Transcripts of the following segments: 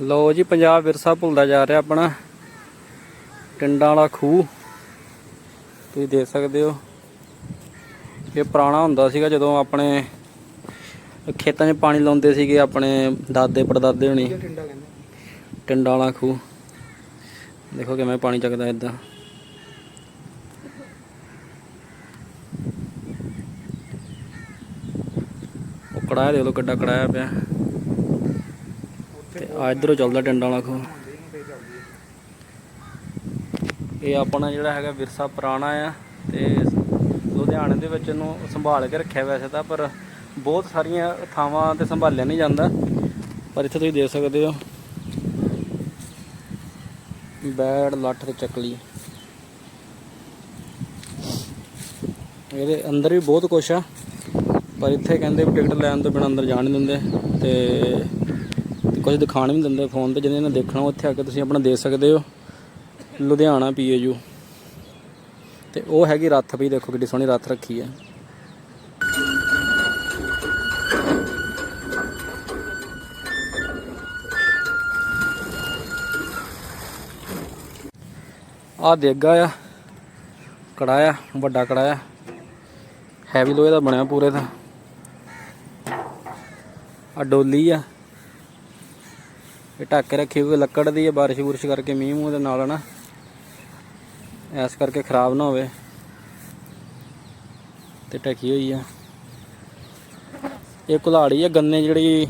ਲੋ ਜੀ ਪੰਜਾਬ ਵਿਰਸਾ ਭੁੱਲਦਾ ਜਾ ਰਿਹਾ ਆਪਣਾ। ਟਿੰਡਾਂ ਵਾਲਾ ਖੂਹ। ਤੁਸੀਂ ਦੇਖ ਸਕਦੇ ਹੋ। ਇਹ ਪੁਰਾਣਾ ਹੁੰਦਾ ਸੀਗਾ ਜਦੋਂ ਆਪਣੇ ਖੇਤਾਂ 'ਚ ਪਾਣੀ ਲਾਉਂਦੇ ਸੀਗੇ ਆਪਣੇ ਦਾਦੇ ਪੜਦਾਦੇ ਹੋਣੀ। ਟਿੰਡਾ ਵਾਲਾ ਖੂਹ। ਦੇਖੋ ਕਿਵੇਂ ਪਾਣੀ ਚੱਕਦਾ ਇਦਾਂ। ਉਹ ਕੜਾਇਆ ਦੇਖ ਲਓ ਕਿੱਡਾ ਕੜਾਇਆ ਪਿਆ। ਆ ਇਧਰੋਂ ਚੱਲਦਾ ਟਿੰਡਾਂ ਵਾਲਾ ਖੂਹ। ਇਹ ਆਪਣਾ ਜਿਹੜਾ ਹੈਗਾ ਵਿਰਸਾ ਪੁਰਾਣਾ ਆ ਤੇ ਲੁਧਿਆਣੇ ਦੇ ਵਿੱਚ ਇਹਨੂੰ ਸੰਭਾਲ ਕੇ ਰੱਖਿਆ ਵੈਸੇ ਤਾਂ, ਪਰ ਬਹੁਤ ਸਾਰੀਆਂ ਥਾਵਾਂ ਤੇ ਸੰਭਾਲਿਆ ਨਹੀਂ ਜਾਂਦਾ। ਪਰ ਇੱਥੇ ਤੁਸੀਂ ਦੇਖ ਸਕਦੇ ਹੋ। ਬੈੜ, ਲੱਠ ਤੇ ਚੱਕਲੀ। ਇਹਦੇ ਅੰਦਰ ਵੀ ਬਹੁਤ ਕੁਛ ਆ, ਪਰ ਇੱਥੇ ਕਹਿੰਦੇ ਵੀ ਟਿਕਟ ਲੈਣ ਤੋਂ ਬਿਨਾਂ ਅੰਦਰ ਜਾਣ ਨਹੀਂ ਦਿੰਦੇ ਤੇ ਤੇ ਕੁਝ ਦਿਖਾਣ ਵੀ ਦਿੰਦੇ ਫੋਨ ਤੇ, ਜਿਹਨੇ ਨੇ ਦੇਖਣਾ ਉੱਥੇ ਆ ਕੇ ਤੁਸੀਂ ਆਪਣਾ ਦੇ ਸਕਦੇ ਹੋ। ਲੁਧਿਆਣਾ ਪੀਏਯੂ ਤੇ ਉਹ ਹੈਗੀ ਰੱਥ ਵੀ ਦੇਖੋ ਕਿੱਡੀ ਸੋਹਣੀ ਰੱਥ ਰੱਖੀ ਹੈ ਆ ਦੇਗਾ ਆ ਕੜਾਇਆ ਵੱਡਾ ਕੜਾਇਆ ਹੈਵੀ ਲੋਹੇ ਦਾ ਬਣਿਆ ਪੂਰੇ ਦਾ। ਆ ਡੋਲੀ ਆ। ਇਹ ਢੱਕ ਰੱਖੀ ਹੋਈ ਲੱਕੜ ਦੀ ਹੈ ਬਾਰਿਸ਼ ਬੁਰਿਸ਼ ਕਰਕੇ ਮੀਂਹ ਮੂੰਹ ਦੇ ਨਾਲ ਨਾ। ਐਸ ਕਰਕੇ ਖਰਾਬ ਨਾ ਹੋਵੇ। ਤੇ ਢੱਕੀ ਹੋਈ ਆ। ਇਹ ਕੁਲਾੜੀ ਆ, ਗੰਨੇ ਜਿਹੜੀ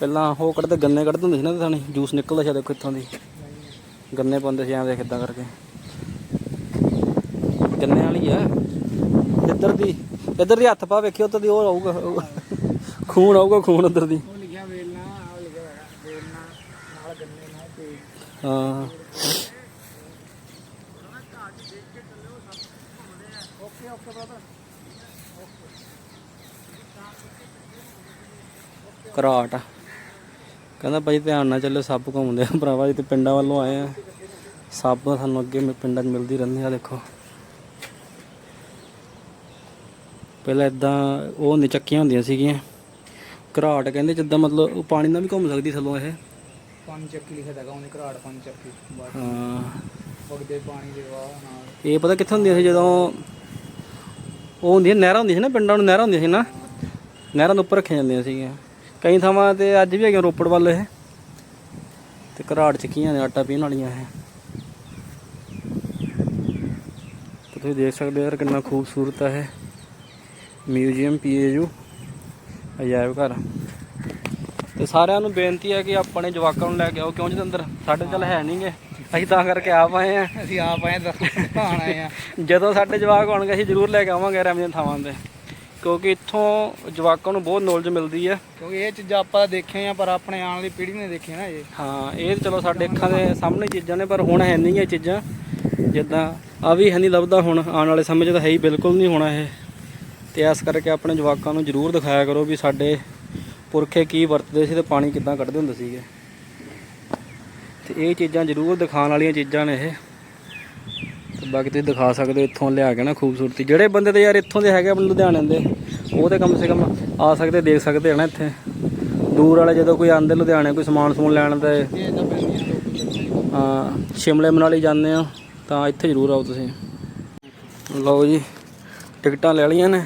ਪਹਿਲਾਂ ਉਹ ਕੱਢਦੇ ਗੰਨੇ ਕੱਢਦੇ ਹੁੰਦੇ ਸੀ ਨਾ ਥਾਣੀ, ਜੂਸ ਨਿਕਲਦਾ ਸ਼ਾਇਦ ਇੱਥੋਂ ਦੀ। ਗੰਨੇ ਪਾਉਂਦੇ ਸੀ ਐਂ ਕਿੱਦਾਂ ਕਰਕੇ। ਗੰਨੇ ਵਾਲੀ ਆ। ਇੱਧਰ ਦੀ ਇੱਧਰ ਦੀ ਹੱਥ ਪਾ ਵੇਖਿਓ, ਉੱਧਰ ਦੀ ਉਹ ਆਊਗਾ, ਖੂਨ ਆਊਗਾ, ਖੂਨ ਉੱਧਰ ਦੀ ਉਹ ਲਿਖਿਆ ਵੇਲਣਾ ਉਹ ਲਿਖਿਆ ਹੋਇਆ ਵੇਲਣਾ ਨਾਲ ਗੰਨੇ ਨਾਲ ਤੇ ਹਾਂ। ਓਕੇ ਓਕੇ ਬ੍ਰਦਰ ਘਰਾਟ ਆ। ਕਹਿੰਦਾ ਭਾਈ ਧਿਆਨ ਨਾਲ ਚੱਲੋ, ਸੱਪ ਘੁੰਮਦੇ ਆ ਭਰਾਵਾ ਜੀ ਤੇ ਪਿੰਡਾਂ ਵੱਲੋਂ ਆਏ ਆ। ਸੱਪ ਸਾਨੂੰ ਅੱਗੇ ਪਿੰਡਾਂ 'ਚ ਮਿਲਦੀ ਰਹਿੰਦੀ ਆ, ਦੇਖੋ। ਪਹਿਲਾਂ ਇਦਾਂ ਉਹ ਹੁੰਦੀ ਚੱਕੀਆਂ ਹੁੰਦੀਆਂ ਸੀਗੀਆਂ। ਘਰਾਟ ਕਹਿੰਦੇ ਜਿੱਦਾਂ ਮਤਲਬ ਉਹ ਪਾਣੀ ਨਾਲ ਵੀ ਘੁੰਮ ਸਕਦੀ ਥੱਲੋਂ ਇਹ। ਪੰਜ ਚੱਕੀ ਲਿਖਿਆ ਹੈਗਾ ਉਹਨੇ ਘਰਾੜ ਪੰਜ ਚੱਕੀ। ਬਸ ਹਾਂ। ਵਗਦੇ ਪਾਣੀ ਦੇ ਵਾਹ ਨਾਲ। ਇਹ ਪਤਾ ਕਿੱਥੇ ਹੁੰਦੀਆਂ ਸੀ ਜਦੋਂ ਉਹ ਹੁੰਦੀਆਂ ਨਹਿਰਾਂ ਹੁੰਦੀਆਂ ਸੀ ਨਾ ਪਿੰਡਾਂ ਨੂੰ ਨਹਿਰਾਂ ਹੁੰਦੀਆਂ ਸੀ ਨਾ। ਨਹਿਰਾਂ ਦੇ ਉੱਪਰ ਰੱਖੀਆਂ ਜਾਂਦੀਆਂ ਸੀਗੀਆਂ। ਕਈ ਥਾਵਾਂ ਤੇ ਅੱਜ ਵੀ ਹੈਗੇ ਰੋਪੜ ਵੱਲ ਇਹ। ਤੇ ਘਰਾੜ ਚੱਕੀਆਂ ਨੇ ਆਟਾ ਪੀਣ ਵਾਲੀਆਂ ਇਹ। ਤੁਸੀਂ ਦੇਖ ਸਕਦੇ ਹੋ ਯਾਰ ਕਿੰਨਾ ਖੂਬਸੂਰਤ ਹੈ ਮਿਊਜ਼ੀਅਮ ਪੀਏਯੂ ਅਜਾਇਬ ਘਰ। ਤੇ ਸਾਰਿਆਂ ਨੂੰ ਬੇਨਤੀ ਹੈ ਕਿ ਆਪਣੇ ਜਵਾਕਾਂ ਨੂੰ ਲੈ ਕੇ ਆਓ ਕਿਉਂ ਜੀ ਅੰਦਰ? ਸਾਡੇ ਚੱਲ ਹੈ ਨਹੀਂਗੇ ਅਸੀਂ ਤਾਂ ਕਰਕੇ ਆਪ ਆਏ ਆ ਅਸੀਂ ਆਪ ਆਏ ਦਿਖਾਣ ਆਏ ਆ ਜਦੋਂ ਸਾਡੇ ਜਵਾਕ ਹੋਣਗੇ ਅਸੀਂ ਜ਼ਰੂਰ ਲੈ ਕੇ ਆਵਾਂਗੇ ਦੀਆਂ ਥਾਵਾਂ ਤੇ। ਕਿਉਂਕਿ ਇੱਥੋਂ ਜਵਾਕਾਂ ਨੂੰ ਬਹੁਤ ਨੌਲੇਜ ਮਿਲਦੀ ਹੈ। ਕਿਉਂਕਿ ਇਹ ਚੀਜ਼ਾਂ ਆਪਾਂ ਦੇਖੀਆਂ ਆ ਪਰ ਆਪਣੇ ਆਉਣ ਵਾਲੀ ਪੀੜ੍ਹੀ ਨੇ ਦੇਖੀਆਂ ਨਾ ਇਹ। ਹਾਂ ਇਹ ਤਾਂ ਚਲੋ ਸਾਡੇ ਅੱਖਾਂ ਦੇ ਸਾਹਮਣੇ ਚੀਜ਼ਾਂ ਨੇ ਪਰ ਹੁਣ ਹੈ ਨਹੀਂ ਇਹ ਚੀਜ਼ਾਂ। ਜਿੱਦਾਂ ਆ ਵੀ ਹੈ ਨਹੀਂ ਲੱਭਦਾ ਹੁਣ ਆਉਣ ਵਾਲੇ ਸਮੇਂ 'ਚ ਤਾਂ ਹੈ ਹੀ ਬਿਲਕੁਲ ਨਹੀਂ ਹੋਣਾ ਇਹ। ਤੇ ਇਸ ਕਰਕੇ ਆਪਣੇ ਜਵਾਕਾਂ ਨੂੰ ਜ਼ਰੂਰ ਦਿਖਾਇਆ ਕਰੋ ਵੀ ਸਾਡੇ ਪੁਰਖੇ ਕੀ ਵਰਤਦੇ ਸੀ ਤੇ ਪਾਣੀ ਕਿੱਦਾਂ ਕੱਢਦੇ ਹੁੰਦੇ ਸੀਗੇ? ਤੇ ਇਹ ਚੀਜ਼ਾਂ ਜ਼ਰੂਰ ਦਿਖਾਉਣ ਵਾਲੀਆਂ ਚੀਜ਼ਾਂ ਨੇ ਇਹ। ਤੇ ਬਾਕੀ ਤੁਸੀਂ ਦਿਖਾ ਸਕਦੇ ਹੋ, ਇੱਥੋਂ ਲਿਆ ਕੇ ਨਾ ਖੂਬਸੂਰਤੀ। ਜਿਹੜੇ ਬੰਦੇ ਤੇ ਯਾਰ ਇੱਥੋਂ ਦੇ ਹੈਗੇ ਆਪਣੇ ਲੁਧਿਆਣੇ ਦੇ, ਉਹ ਤੇ ਕਮ ਸੇ ਕਮ ਆ ਸਕਦੇ, ਦੇਖ ਸਕਦੇ ਹਨ ਇੱਥੇ। ਦੂਰ ਵਾਲੇ ਜਦੋਂ ਕੋਈ ਆਂਦੇ ਲੁਧਿਆਣੇ, ਕੋਈ ਸਮਾਨ ਸਮੂਨ ਲੈਣ ਤੇ, ਹਾਂ, ਸ਼ਿਮਲੇ ਮਨਾਲੀ ਜਾਂਦੇ ਆ, ਤਾਂ ਇੱਥੇ ਜ਼ਰੂਰ ਆਓ ਤੁਸੀਂ। ਲਓ ਜੀ, ਟਿਕਟਾਂ ਲੈ ਲਈਆਂ ਨੇ।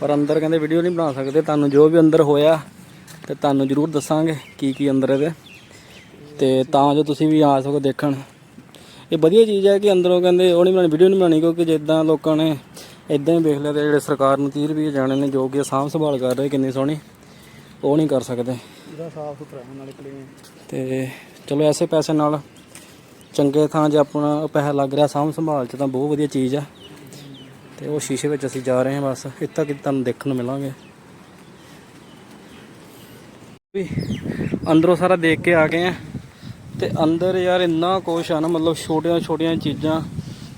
ਪਰ ਅੰਦਰ ਕਹਿੰਦੇ ਵੀਡੀਓ ਨਹੀਂ ਬਣਾ ਸਕਦੇ। ਤੁਹਾਨੂੰ ਜੋ ਵੀ ਅੰਦਰ ਹੋਇਆ ਤੇ ਤੁਹਾਨੂੰ ਜ਼ਰੂਰ ਦੱਸਾਂਗੇ ਕੀ ਕੀ ਅੰਦਰ ਇਹਦੇ। ਤੇ ਤਾਂ ਜੋ ਤੁਸੀਂ ਵੀ ਆ ਸਕੋ ਦੇਖਣ। ਇਹ ਵਧੀਆ ਚੀਜ਼ ਹੈ ਕਿ ਅੰਦਰੋਂ ਕਹਿੰਦੇ ਉਹ ਨਹੀਂ ਬਣਾਣੀ ਵੀਡੀਓ ਨਹੀਂ ਬਣਾਣੀ ਕਿਉਂਕਿ ਜਿੱਦਾਂ ਲੋਕਾਂ ਨੇ ਇਦਾਂ ਹੀ ਵੇਖ ਲਿਆ ਤੇ ਜਿਹੜੇ ਸਰਕਾਰ ਨੂੰ 30 ਰੁਪਏ ਜਾਣੇ ਨੇ ਜੋ ਕਿ ਸਾਂਭ ਸੰਭਾਲ ਕਰ ਰਹੇ ਕਿੰਨੀ ਸੋਹਣੀ ਉਹ ਨਹੀਂ ਕਰ ਸਕਦੇ। ਇਹਦਾ ਸਾਫ਼ ਸੁਥਰਾ ਨਾਲੇ ਕਲੀਨ ਤੇ ਚਲੋ ਐਸੇ ਪੈਸੇ ਨਾਲ ਚੰਗੇ ਥਾਂ 'ਚ ਆਪਣਾ ਪੈਸਾ ਲੱਗ ਰਿਹਾ ਸਾਂਭ ਸੰਭਾਲ 'ਚ ਤਾਂ ਬਹੁਤ ਵਧੀਆ ਚੀਜ਼ ਆ ਤੇ ਉਹ ਸ਼ੀਸ਼ੇ ਵਿੱਚ ਅਸੀਂ ਜਾ ਰਹੇ ਹਾਂ ਬਸ। ਇੱਥੇ ਕਿ ਤੁਹਾਨੂੰ ਦੇਖਣ ਨੂੰ ਮਿਲਾਂਗੇ। ਵੀ ਅੰਦਰੋਂ ਸਾਰਾ ਦੇਖ ਕੇ ਆ ਗਏ ਆ ਤੇ ਅੰਦਰ ਯਾਰ ਇੰਨਾ ਕੁਛ ਆ ਨਾ, ਮਤਲਬ ਛੋਟੀਆਂ ਛੋਟੀਆਂ ਚੀਜ਼ਾਂ,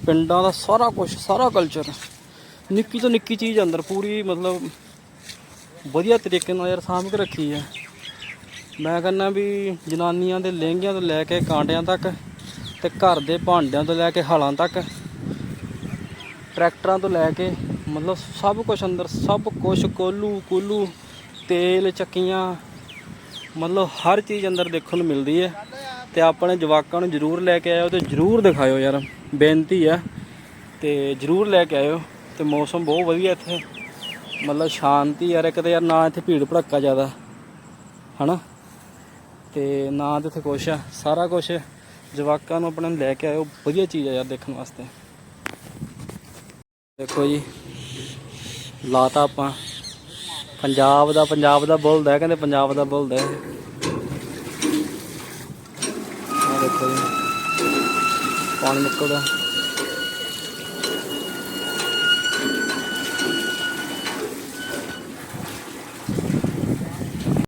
ਪਿੰਡਾਂ ਦਾ ਸਾਰਾ ਕੁਝ ਸਾਰਾ ਕਲਚਰ ਨਿੱਕੀ ਤੋਂ ਨਿੱਕੀ ਚੀਜ਼ ਅੰਦਰ ਪੂਰੀ, ਮਤਲਬ ਵਧੀਆ ਤਰੀਕੇ ਨਾਲ ਯਾਰ ਸਾਂਭ ਕੇ ਰੱਖੀ ਹੈ ਮੈਂ ਕਹਿੰਦਾ ਵੀ ਜਨਾਨੀਆਂ ਦੇ ਲਹਿੰਗਿਆਂ ਤੋਂ ਲੈ ਕੇ ਕਾਂਟਿਆਂ ਤੱਕ ਤੇ ਘਰ ਦੇ ਭਾਂਡਿਆਂ ਤੋਂ ਲੈ ਕੇ ਹਲਾਂ ਤੱਕ ਟਰੈਕਟਰਾਂ ਤੋਂ ਲੈ ਕੇ ਮਤਲਬ ਸਭ ਕੁਝ ਅੰਦਰ, ਸਭ ਕੁਝ ਕੋਲੂ, ਕੁੱਲੂ, ਤੇਲ, ਚੱਕੀਆਂ, ਮਤਲਬ ਹਰ ਚੀਜ਼ ਅੰਦਰ ਦੇਖਣ ਨੂੰ ਮਿਲਦੀ ਹੈ। ਤੇ ਆਪਣੇ ਜਵਾਕਾਂ ਨੂੰ ਜ਼ਰੂਰ ਲੈ ਕੇ ਆਇਓ ਤੇ ਜ਼ਰੂਰ ਦਿਖਾਇਓ ਯਾਰ, ਬੇਨਤੀ ਆ ਤੇ ਜ਼ਰੂਰ ਲੈ ਕੇ ਆਇਓ ਤੇ ਮੌਸਮ ਬਹੁਤ ਵਧੀਆ ਇੱਥੇ। ਮਤਲਬ ਸ਼ਾਂਤੀ ਯਾਰ, ਇੱਕ ਤਾਂ ਯਾਰ ਨਾ ਇੱਥੇ ਭੀੜ ਭੜੱਕਾ ਜ਼ਿਆਦਾ, ਹਨਾ? ਤੇ ਨਾ ਤੇ ਇੱਥੇ ਕੁਛ ਆ ਸਾਰਾ ਕੁਛ ਜਵਾਕਾਂ ਨੂੰ ਆਪਣੇ ਲੈ ਕੇ ਆਇਓ, ਵਧੀਆ ਚੀਜ਼ ਆ ਯਾਰ ਦੇਖਣ ਵਾਸਤੇ। ਦੇਖੋ ਜੀ, ਲਾਤਾ ਆਪਾਂ। ਪੰਜਾਬ ਦਾ ਪੰਜਾਬ ਦਾ ਬੋਲਦਾ ਕਹਿੰਦੇ ਪੰਜਾਬ ਦਾ ਬੋਲਦਾ ਹੈ ਦੇਖੋ ਜੀ, ਪਾਣੀ ਨਿਕਲਦਾ।